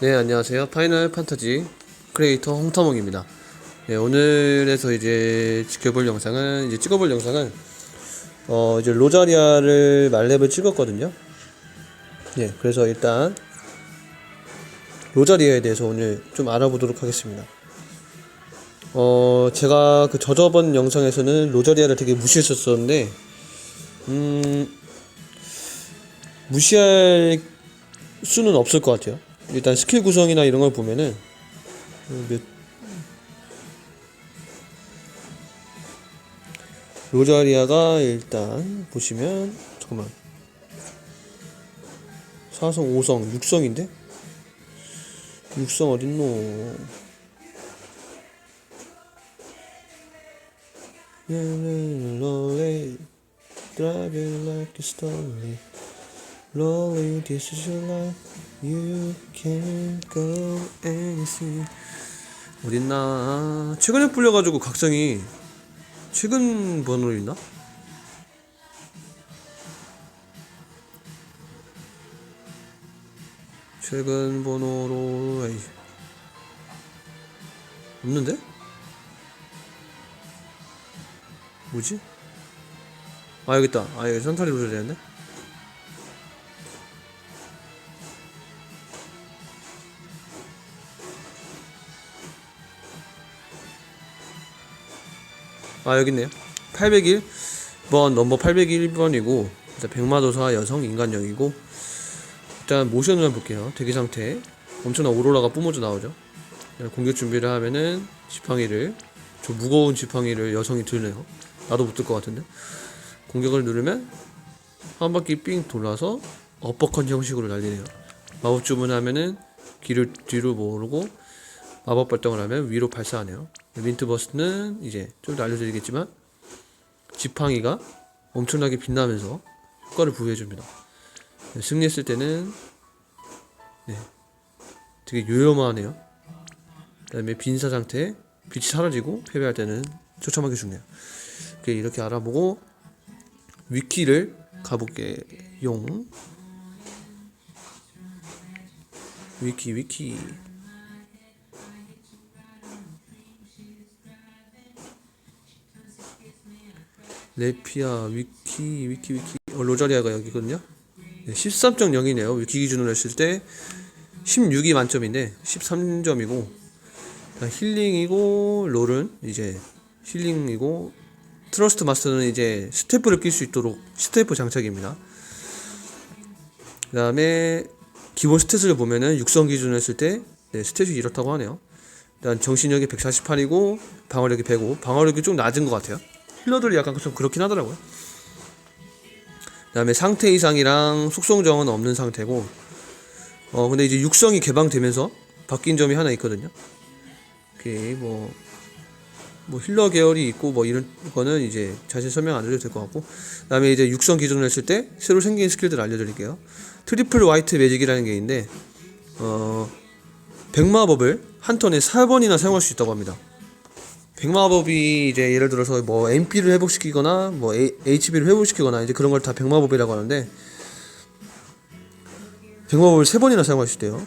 네, 안녕하세요. 파이널 판타지 크리에이터 홍타몽입니다. 네, 오늘에서 이제 지켜볼 영상은, 이제 찍어볼 영상은, 어, 이제 로자리아를 말렙을 찍었거든요. 네, 그래서 일단, 로자리아에 대해서 오늘 좀 알아보도록 하겠습니다. 어, 제가 그 저저번 영상에서는 로자리아를 되게 무시했었었는데, 음, 무시할 수는 없을 것 같아요. 일단 스킬 구성이나 이런 걸 보면은 어, 몇 로자리아가 일단 보시면 잠깐만 4성, 5성, 6성인데? 6성 어딨노? Lonely, driving like a story. Lonely, this is your life. You can go anything. 어딨나? 최근에 불려가지고 각성이 최근 번호로 있나? 최근 번호로 에이. 없는데? 뭐지? 아 여기 있다. 아 여기 산타리 로저 되는데? 아 여기 있네요. 801번 넘버 801번이고 일단 백마도사 여성 인간형이고 일단 모션을 한번 볼게요. 대기 상태. 엄청난 오로라가 뿜어져 나오죠. 공격 준비를 하면은 지팡이를 저 무거운 지팡이를 여성이 들네요. 나도 못 들 것 같은데. 공격을 누르면 한 바퀴 삥 돌아서 어퍼컷 형식으로 날리네요. 마법 주문하면은 길을 뒤로 모으고 마법 발동을 하면 위로 발사하네요 민트 버스는 이제 좀 더 알려드리겠지만 지팡이가 엄청나게 빛나면서 효과를 부여해줍니다. 네, 승리했을 때는 네, 되게 요염하네요. 그 다음에 빈사 상태 빛이 사라지고 패배할 때는 처참하게 죽네요. 이렇게 알아보고 위키를 가볼게요. 위키 위키 레피아 위키 위키 위키 어, 로자리아가 여기거든요. 네, 13.0이네요. 위키 기준으로 했을 때 16이 만점인데 13점이고 힐링이고 롤은 이제 힐링이고 트러스트 마스터는 이제 스태프를 낄 수 있도록 스태프 장착입니다. 그 다음에 기본 스탯을 보면은 육성 기준으로 했을 때 네, 스탯이 이렇다고 하네요. 일단 정신력이 148이고 방어력이 105. 방어력이 좀 낮은 것 같아요. 힐러들이 약간 좀 그렇긴 하더라고요. 그 다음에 상태 이상이랑 속성 정은 없는 상태고 어 근데 이제 육성이 개방되면서 바뀐 점이 하나 있거든요. 오케이 뭐, 뭐 힐러 계열이 있고 뭐 이런 거는 이제 자세히 설명 안 드려도 될 것 같고 그 다음에 이제 육성 기준으로 했을 때 새로 생긴 스킬들 알려드릴게요. 트리플 화이트 매직이라는 게 있는데 어 백마법을 한 턴에 4번이나 사용할 수 있다고 합니다. 백마법이 이제 예를 들어서 뭐 MP를 회복시키거나 뭐 HP를 회복시키거나 이제 그런 걸 다 백마법이라고 하는데 백마법을 세 번이나 사용할 수 있대요.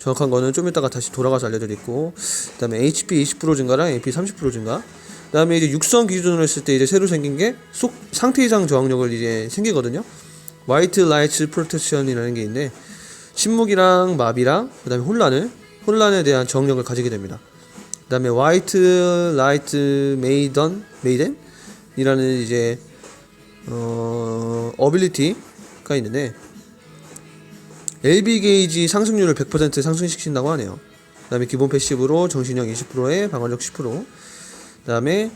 정확한 거는 좀 이따가 다시 돌아가서 알려드리고 그다음에 HP 20% 증가랑 MP 30% 증가. 그다음에 이제 육성 기준으로 했을 때 이제 새로 생긴 게 속 상태 이상 저항력을 이제 생기거든요. 화이트 라이츠 프로텍션이라는 게 있는데 침묵이랑 마비랑 그다음에 혼란을 혼란에 대한 저항력을 가지게 됩니다. 그다음에 화이트 라이트 메이던 메이덴 이라는 이제 어 어빌리티가 있는데 LB 게이지 상승률을 100% 상승시킨다고 하네요. 그다음에 기본 패시브로 정신력 20%에 방어력 10%. 그다음에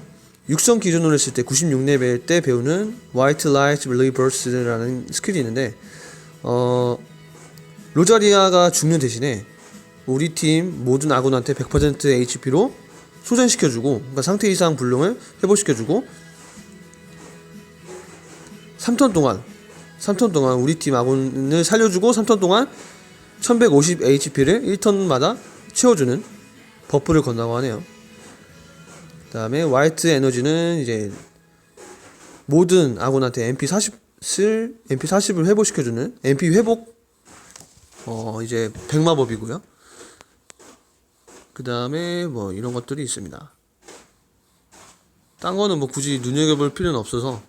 육성 기준으로 했을 때 96레벨 때 배우는 화이트 라이트 리버스라는 스킬이 있는데 어 로자리아가 죽는 대신에 우리 팀 모든 아군한테 100% HP로 소전시켜주고 그러니까 상태 이상 불능을 회복시켜주고 3턴 동안 3턴 동안 우리 팀 아군을 살려주고 3턴 동안 1150 HP를 1턴마다 채워주는 버프를 건다고 하네요. 그 다음에 화이트 에너지는 이제 모든 아군한테 MP 40을 MP 40을 회복시켜주는 MP 회복 어 이제 백마법이고요. 그 다음에 뭐 이런 것들이 있습니다. 딴 거는 뭐 굳이 눈여겨볼 필요는 없어서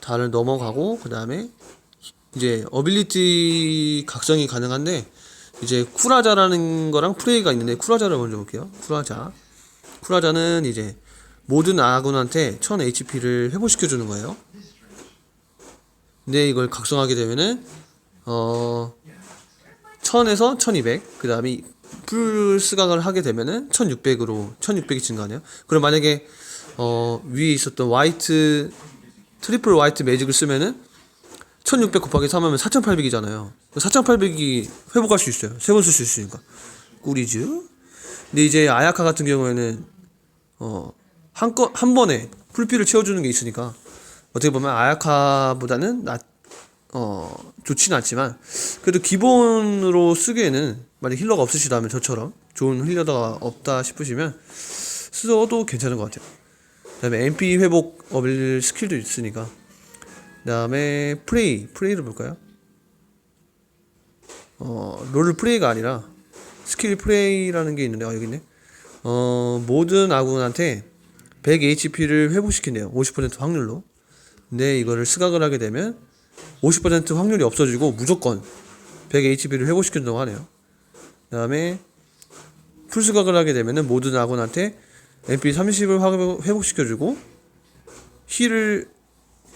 다를 넘어가고 그 다음에 이제 어빌리티 각성이 가능한데 이제 쿠라자라는 거랑 프레이가 있는데 쿠라자를 먼저 볼게요. 쿠라자. 쿠라자는 이제 모든 아군한테 1000 HP를 회복시켜 주는 거예요. 근데 이걸 각성하게 되면은 어 1000에서 1200, 그 다음에 풀 스각을 하게 되면은 1600으로 1600이 증가하네요. 그럼 만약에 어 위에 있었던 화이트 트리플 화이트 매직을 쓰면은 1600 곱하기 3 하면 4800이잖아요. 4800이 회복할 수 있어요. 세 번 쓸 수 있으니까. 꿀이즈. 근데 이제 아야카 같은 경우에는 어, 한 건, 한 번에 풀피를 채워주는 게 있으니까 어떻게 보면 아야카보다는 낫, 어, 좋진 않지만 그래도 기본으로 쓰기에는 만약 힐러가 없으시다면 저처럼 좋은 힐러가 없다 싶으시면 써도 괜찮은 것 같아요. 그 다음에 MP 회복 어빌 스킬도 있으니까 그 다음에 프레이 프레이를 볼까요? 어, 롤 프레이가 아니라 스킬 프레이라는 게 있는데 아 여기 있네 어, 모든 아군한테 100 HP를 회복시킨대요. 50% 확률로. 근데 이거를 스각을 하게 되면 50% 확률이 없어지고 무조건 100 HP를 회복시킨다고 하네요. 그 다음에 풀스각을 하게 되면은 모든 아군한테 MP 30을 회복시켜주고 힐을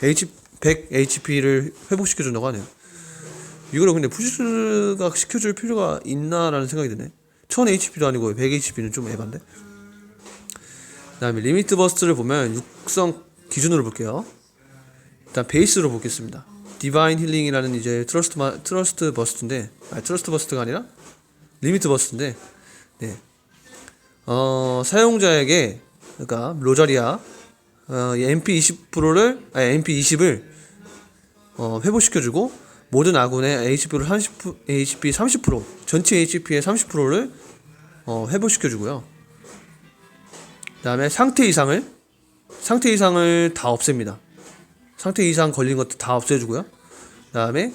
H 100 HP를 회복시켜준다고 하네요. 이거를 근데 풀스각 시켜줄 필요가 있나라는 생각이 드네. 1000 HP도 아니고 100 HP는 좀 에반데. 그 다음에 리미트 버스트를 보면 육성 기준으로 볼게요. 일단 베이스로 보겠습니다. 디바인 힐링이라는 이제 트러스트 마, 트러스트 버스트인데 아 트러스트 버스트가 아니라 리미트 버스트인데 네. 어, 사용자에게 그러니까 로자리아 어, MP 20%를 아니 MP 20을 어, 회복시켜 주고 모든 아군의 HP를 30 HP 30% 전체 HP의 30%를 어, 회복시켜 주고요. 그다음에 상태 이상을 상태 이상을 다 없앱니다. 상태 이상 걸린 것도 다 없애주고요. 그다음에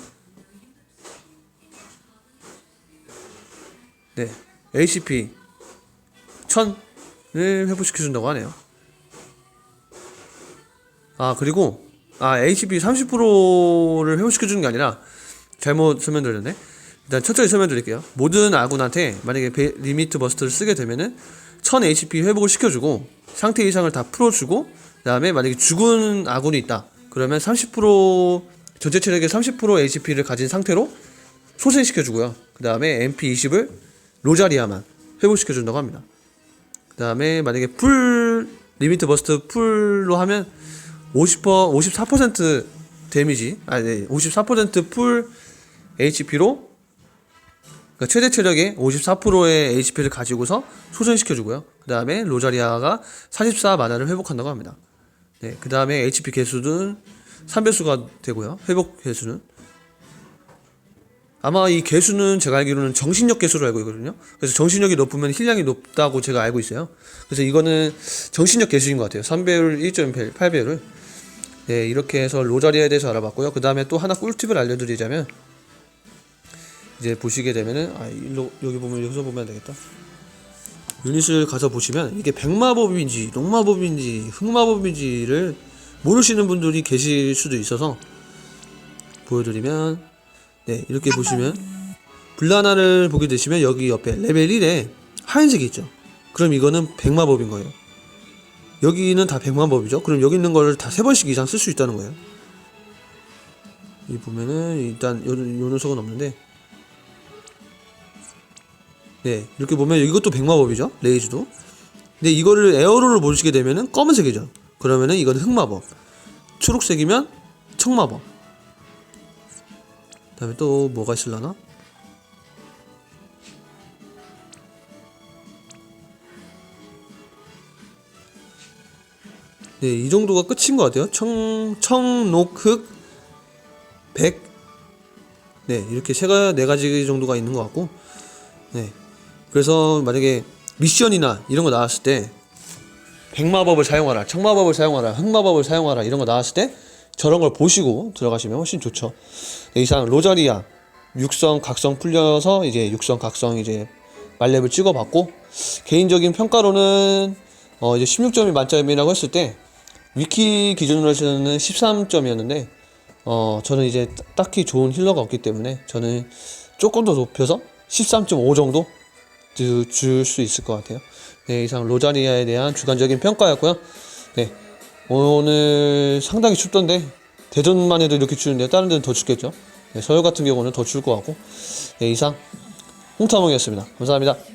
네 HP 1000을 회복시켜 준다고 하네요. 아 그리고 아 HP 30%를 회복시켜 주는 게 아니라 잘못 설명드렸네. 일단 천천히 설명드릴게요. 모든 아군한테 만약에 베, 리미트 버스트를 쓰게 되면은 1000 HP 회복을 시켜주고 상태 이상을 다 풀어주고 그다음에 만약에 죽은 아군이 있다. 그러면 30% 전체 체력의 30% HP를 가진 상태로 소생시켜주고요. 그 다음에 MP20을 로자리아만 회복시켜준다고 합니다. 그 다음에 만약에 풀 리미트 버스트 풀로 하면 50% 54% 데미지 아니 네, 54%풀 HP로 그러니까 최대 체력의 54%의 HP를 가지고서 소생시켜주고요. 그 다음에 로자리아가 44 만화를 회복한다고 합니다. 네, 그 다음에 HP 개수는 3배수가 되고요. 회복 개수는 아마 이 개수는 제가 알기로는 정신력 개수로 알고 있거든요. 그래서 정신력이 높으면 힐량이 높다고 제가 알고 있어요. 그래서 이거는 정신력 개수인 것 같아요. 3배율, 1.8배율을. 네, 이렇게 해서 로자리아에 대해서 알아봤고요. 그 다음에 또 하나 꿀팁을 알려드리자면 이제 보시게 되면은 아 일로 여기 보면 여기서 보면 되겠다. 유닛을 가서 보시면 이게 백마법인지 녹마법인지 흑마법인지를 모르시는 분들이 계실 수도 있어서 보여드리면 네 이렇게 보시면 블라나를 보게 되시면 여기 옆에 레벨 1에 하얀색이 있죠. 그럼 이거는 백마법인 거예요. 여기는 다 백마법이죠. 그럼 여기 있는 거를 다 세 번씩 이상 쓸 수 있다는 거예요. 이 보면은 일단 요, 요 녀석은 없는데. 네 이렇게 보면 이것도 백마법이죠. 레이즈도. 근데 이거를 에어로를 보시게 되면은 검은색이죠. 그러면은 이건 흑마법. 초록색이면 청마법. 그 다음에 또 뭐가 있을라나 네, 이 정도가 끝인 것 같아요. 청, 청록흑, 백, 네, 이렇게 세 가, 네 가지 정도가 있는 것 같고, 네. 그래서 만약에 미션이나 이런 거 나왔을 때 백마법을 사용하라, 청마법을 사용하라, 흑마법을 사용하라 이런 거 나왔을 때 저런 걸 보시고 들어가시면 훨씬 좋죠. 네, 이상 로자리아 육성 각성 풀려서 이제 육성 각성 이제 말렙을 찍어봤고 개인적인 평가로는 어 이제 16점이 만점이라고 했을 때 위키 기준으로 해서는 13점이었는데 어 저는 이제 딱히 좋은 힐러가 없기 때문에 저는 조금 더 높여서 13.5 정도 줄 수 있을 것 같아요. 네 이상 로자리아에 대한 주관적인 평가였고요. 네 오늘 상당히 춥던데 대전만 해도 이렇게 추운데 다른 데는 더 춥겠죠. 네, 서울 같은 경우는 더 추울 것 같고 네 이상 홍타몽이었습니다. 감사합니다.